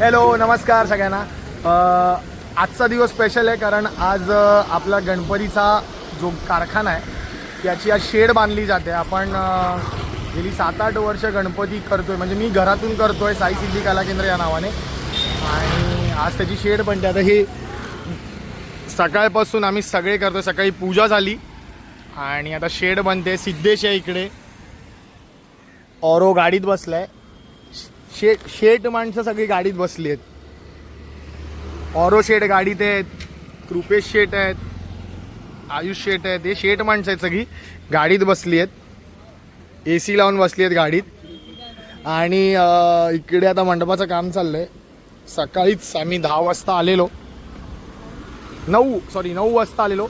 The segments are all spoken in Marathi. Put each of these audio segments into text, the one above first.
हॅलो नमस्कार सगळ्यांना. आजचा दिवस स्पेशल आहे कारण आज आपला गणपतीचा जो कारखाना आहे त्याची आज शेड बांधली जाते. आपण गेली सात आठ वर्ष गणपती करतोय. म्हणजे मी घरातून करतोय साई सिद्धी कला केंद्र या नावाने. आणि आज त्याची शेड बनते. आता हे सकाळपासून आम्ही सगळे करतोय. सकाळी पूजा झाली. आणि आता शेड बनते. सिद्धेश आहे इकडे. ऑरो गाडीत बसलाय. शेट शेट माणसं सगळी गाडीत बसली आहेत. ऑरो शेट गाडीत आहेत कृपेश शेट आहेत आयुष शेट आहेत हे शेट माणसं आहेत सगळी गाडीत बसली आहेत. ए सी लावून बसली आहेत गाडीत. आणि इकडे आता मंडपाचं काम चाललंय. सकाळीच आम्ही दहा वाजता आलेलो. नऊ सॉरी नऊ वाजता आलेलो.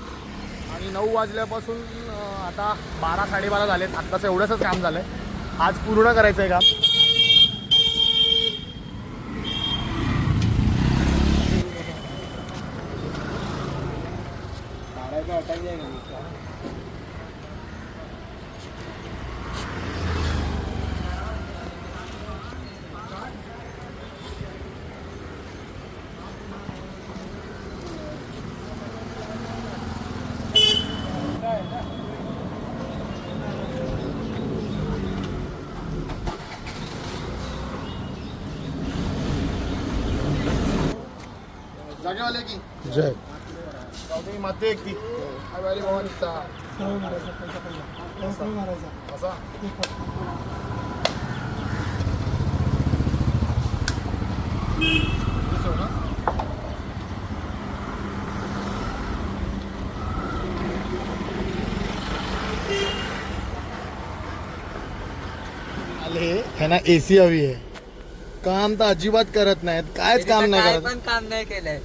आणि नऊ वाजल्यापासून आता बारा साडेबारा झालेत. आत्ताचं एवढंच काम झालंय. आज पूर्ण करायचं आहे काम. जय। चौधरी माते की हवाली भवानीचा असा आले ह्यांना एसी हवी आहे काम तर अजिबात करत नाहीत कायच काम नाही करत। पण काम नाही केलंय।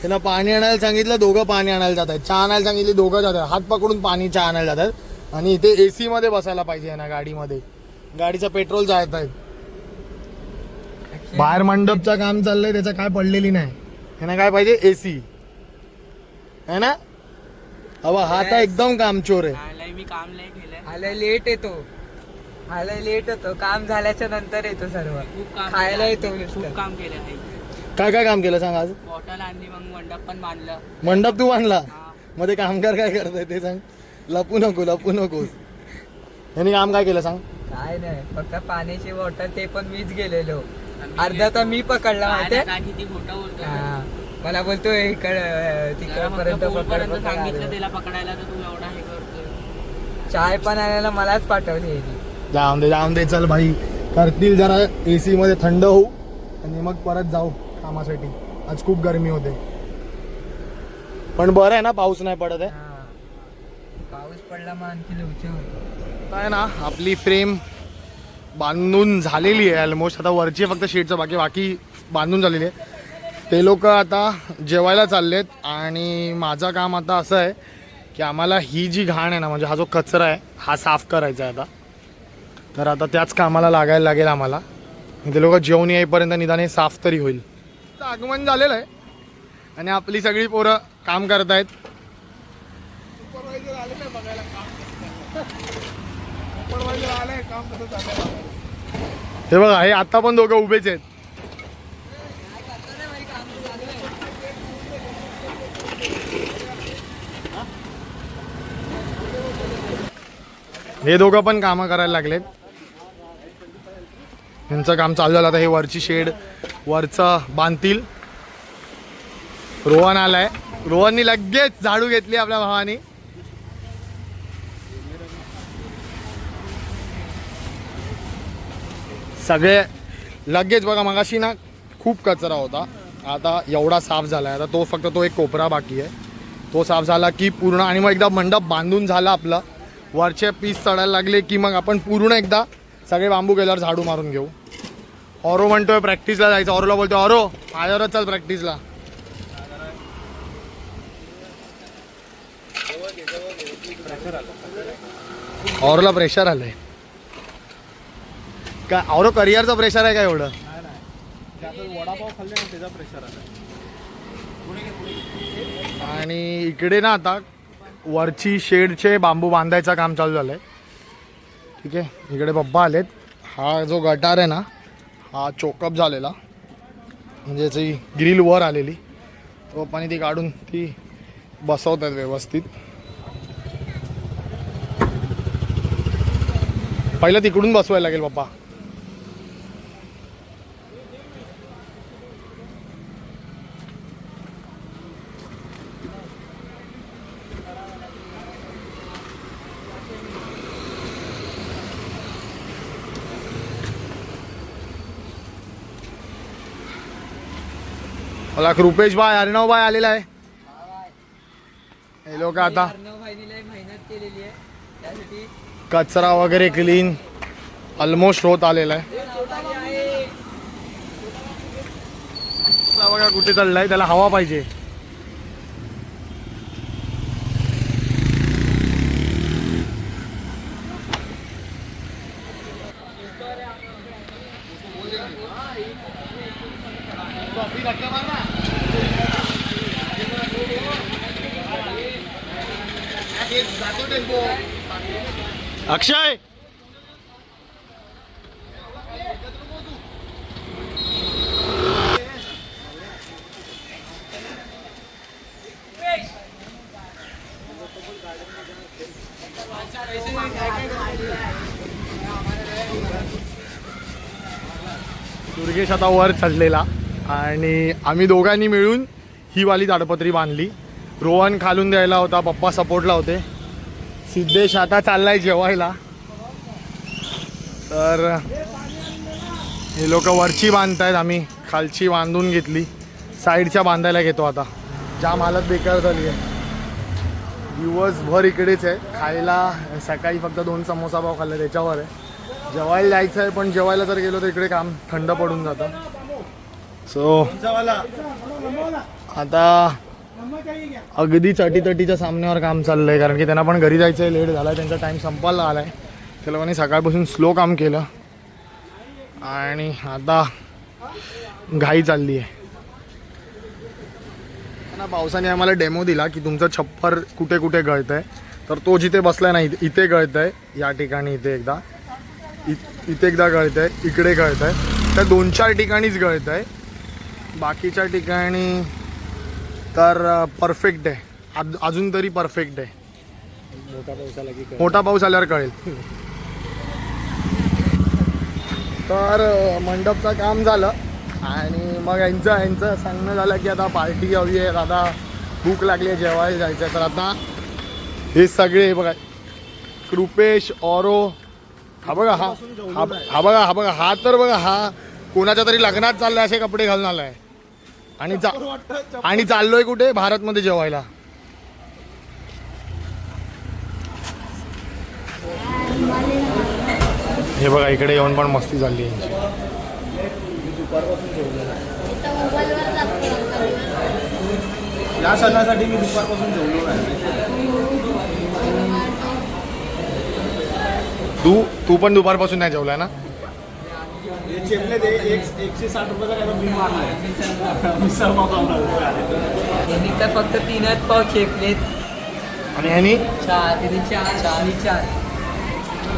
त्यांना पाणी आणायला सांगितलं दोघं पाणी आणायला जात आहेत चहा आणायला सांगितले दोघं जातात. हात पकडून पाणी चहा आणायला जातात. आणि इथे एसी मध्ये बसायला पाहिजे ना गाडीमध्ये. गाडीचं पेट्रोल जात आहेत. बाहेर मंडपचं काम चाललंय त्याचं काय पडलेली नाही. ह्यांना काय पाहिजे? एसी है ना? हवा हा तर एकदम कामचोर आहे. मी काम नाही केलंय. आलाय लेट येतो. आलाय लेट येतो काम झाल्याच्यानंतर येतो सर्व. खूप काम खायला. येतो खूप. काम केलं आहे काय काय काम केलं सांग आज? बॉटल आणली मग मंडप पण बांधलं. मंडप तू बांधला? हा. मध्ये कामगार काय करताय ते सांग. लपू नको लपू नकोस यांनी काम काय केलं सांग? काय नाही फक्त पाण्याची बॉटल ते पण मीच गेलेलो. अर्धा तर मी पकडला माहितीये ना काय किती खोटं बोलतोय हा. मला बोलतोय इकड तिकडपर्यंत पकड पोलपर्यंत पकड सांगितलं आलो. त्याला पकडायला तर तू एवढा हे करतोय. चाय पण आणायला मलाच पाठवली यांनी. जाऊन दे जाऊन दे चल भाई. करतील जरा एसी मध्ये थंड होऊ आणि मग परत जाऊ. कामासाठी. आज खूप गरमी होते. पण बरं आहे ना पाऊस नाही पडत आहे. हा. पाऊस पडला मग आणखी लवचे होईल आहे ना आपली फ्रेम बांधून झालेली आहे ऑलमोस्ट आता वरची फक्त शीटचं बाकी बाकी बांधून झालेली आहे. ते लोक आता जेवायला चाललेत आणि माझं काम आता असं आहे की आम्हाला ही जी घाण आहे ना म्हणजे हा जो कचरा आहे हा साफ करायचा आहे आता. तर आता त्याच कामाला लागायला लागेल आम्हाला. ते लोक जेवण येईपर्यंत निदान हे साफ तरी होईल. चं आगमन झालेलं आहे. आणि आपली सगळी पोरं काम करत आहेत. हे बघा हे आता पण दोघं उभेच आहेत. हे दोघं पण कामं करायला लागलेत. यांचं काम चालू झालं. आता हे वरची शेड वरचं बांधतील. रोहन आलाय. रोहननी लगेच झाडू घेतली आपल्या भावानी. सगळे लगेच बघा मगाशी ना खूप कचरा होता. आता एवढा साफ झाला आहे आता तो फक्त तो एक कोपरा बाकी आहे. तो साफ झाला की पूर्ण आणि मग एकदा मंडप बांधून झाला आपला. वरचे पीस चढायला लागले की मग आपण पूर्ण एकदा सगळे बांबू गेल्यावर झाडू मारून घेऊ. ऑरो म्हणतोय प्रॅक्टिसला जायचं. ऑरोला बोलतोय ऑरो माझ्यावरच चाल प्रॅक्टिसला ऑरोला प्रेशर आलंय. का ऑरो करिअरचं प्रेशर आहे का एवढं? वडापाव खाल्ले ना त्याचा प्रेशर आला आणि इकडे ना आता वरची शेडचे बांबू बांधायचं काम चालू झालंय. ठीक आहे इकडे पप्पा आलेत. हा जो गटार आहे ना हा चोकअप झालेला. म्हणजे याची ग्रिल वर आलेली. तो पप्पानी ती काढून ती बसवतात व्यवस्थित. पहिलं तिकडून बसवायला लागेल पप्पा. मला रुपेश भाई अर्णव भाई आलेला आहे. हे लोक आता कचरा वगैरे क्लीन ऑलमोस्ट होत आलेला आहे. बघा कुठे चाललाय त्याला हवा पाहिजे. अक्षय! दुर्गेश आता वर चढलेला आणि आम्ही दोघांनी मिळून ही वाली ताडपत्री बांधली. रोहन खालून द्यायला होता पप्पा सपोर्टला होते. सिद्धेश आता चाललाय जेवायला. तर हे लोक वरची बांधतायत आम्ही. खालची बांधून घेतली. साईडच्या बांधायला घेतो आता. जाम हालत बेकार झाली आहे. दिवसभर इकडेच आहे. खायला सकाळी फक्त दोन समोसा पाव खाल्ला त्याच्यावर आहे. जेवायला जायचं आहे पण जेवायला जर गेलो तर इकडे काम थंड पडून जातं. सो आता अगदी चटीतटीच्या सामन्यावर काम चाललंय कारण की त्यांना पण घरी जायचं आहे लेट झाला त्यांचा टाईम संपायला आलाय. त्या लोकांनी सकाळपासून स्लो काम केलं. आणि आता घाई चालली आहे ना पावसाने आम्हाला डेमो दिला की तुमचं छप्पर कुठे कुठे गळत आहे तर तो जिथे बसलाय ना इथे- इथे गळत आहे या ठिकाणी इथे एकदा. इ- इथे एकदा गळत आहे इकडे गळत आहे त्या दोन चार ठिकाणीच गळत आहे बाकीच्या ठिकाणी तर परफेक्ट आहे. अजून तरी परफेक्ट आहे. मोठा पाऊस आल्यावर कळेल. तर मंडपचं काम झालं. आणि मग यांचं यांचं सांगणं झालं की आता पार्टी हवी आहे. आता भूक लागली आहे जेवायला जायचं आहे तर आता हे सगळे बघा कृपेश ऑरो हा बघा हा हा हा बघा हा बघा हा तर बघा हा कोणाच्या तरी लग्नात चाललाय असे कपडे घालून आलाय. आणि चा आणि चाललोय कुठे? भारतमध्ये जेवायला. हे बघा इकडे येऊन पण मस्ती झाली यांची या सणासाठी मी दुपारपासून जेवलो नाही. तू तू पण दुपारपासून नाही जेवलाय ना? चेपले ते एक एकशे साठ रुपयाचा काय बिल मारलाय मिसळ पाव तर फक्त तीनच पाव चेपलेत. आणि ह्यानी? चार. त्यांनी चार. चार आणि चार.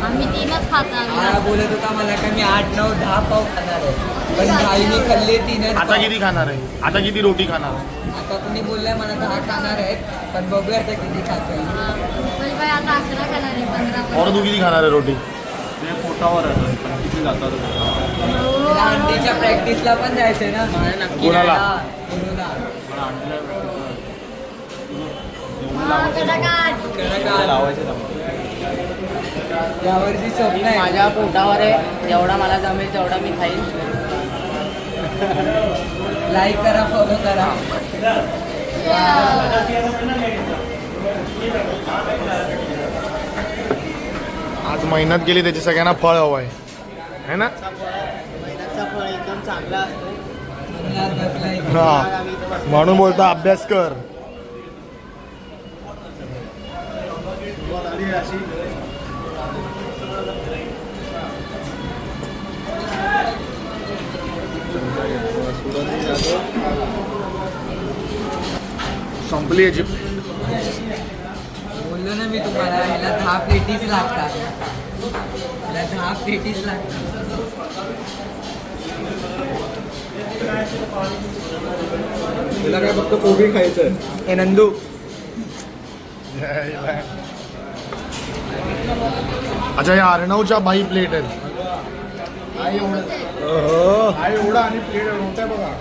आम्ही तीनच खातात हा बोलत होता मला का मी आठ नऊ दहा पाव खाणार आहे. पण भाईने खाल्ले तीनच आता पाव. किती खाणार आहे? आता किती रोटी खाणार? आता कुणी बोललाय मला दहा खाणार आहेत पण बघूया आता किती खातोय. बाई आता अकरा खाणार आहे पंधरा और तू किती खाणार आहे रोटी? ते पोटावर आहे पण किती जातात? अंडीच्या प्रॅक्टिसला पण जायचंय ना? कोणाला? यावर्षी स्वप्न आहे. माझ्या पोटावर आहे. जेवढा मला जमेल तेवढा मी खाईन. लाईक करा फॉलो करा. आज मेहनत केली त्याची सगळ्यांना फळ हवं आहे है ना? हा. म्हणून बोलतो अभ्यास कर. संपली याची. बोललो ना मी तुम्हाला ह्याला दहा प्लेटीच लागतात. ह्याला दहा प्लेटीच लागतात तिला काय फक्त कोबी खायचं हे नंदू. अच्छा या अर्णवच्या बाई प्लेट आहेत. आई एवढं आई एवढं आणि प्लेट होत्या बघा.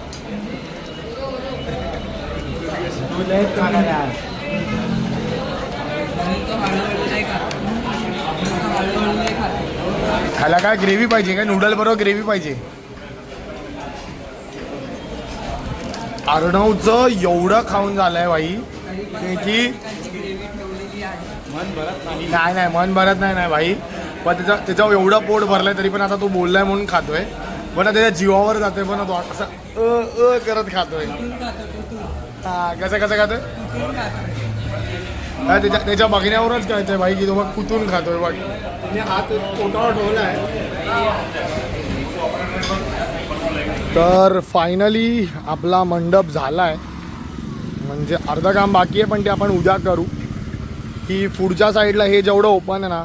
ह्याला काय ग्रेव्ही पाहिजे काय? नूडल बरोबर ग्रेव्ही पाहिजे. अर्णवचं एवढं खाऊन झालंय बाई की नाही नाही मन भरत नाही नाही भाई पण त्याच्या त्याच्यावर एवढं पोट भरलंय तरी पण आता तो बोललाय म्हणून खातोय. पण आता त्याच्या जीवावर जातोय पण तो असं अ अ करत खातोय. हा कसं कसं खातोय? त्याच्या त्याच्या बघण्यावरच कळतंय भाई की तो मग कुतून खातोय बघ. हात पोटावर तर फायनली आपला मंडप झालाय. म्हणजे अर्धं काम बाकी आहे पण ते आपण उद्या करू. की पुढच्या साईडला हे जेवढं ओपन आहे ना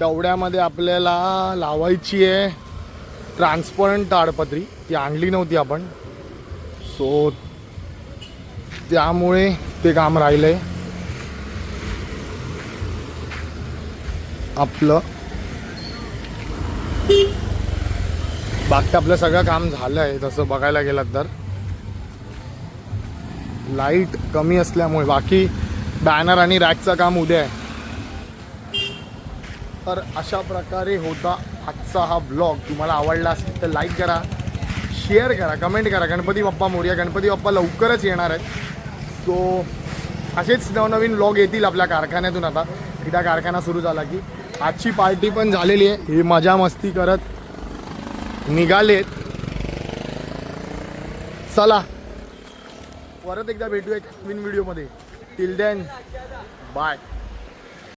तेवढ्यामध्ये आपल्याला लावायची आहे ट्रान्सपरंट ताडपत्री. ती आणली नव्हती आपण. सो त्यामुळे ते काम राहिलं आहे आपलं. बाकी आपलं सगळं काम झालं आहे तसं बघायला गेलात तर. लाइट कमी असल्यामुळे बाकी बॅनर आणि रॅकचं काम उद्या आहे. तर अशा प्रकारे होता आजचा हा ब्लॉग तुम्हाला आवडला असेल तर लाईक करा शेअर करा कमेंट करा. गणपती बाप्पा मोर्या गणपती बाप्पा लवकरच येणार आहेत. सो असेच नवनवीन ब्लॉग येतील आपल्या कारखान्यातून आता. एकदा कारखाना सुरू झाला की. आजची पार्टी पण झालेली आहे. ही मजा मस्ती करत निघालेत. चला. परत एकदा भेटूया एक नवीन व्हिडिओमध्ये टिल देन बाय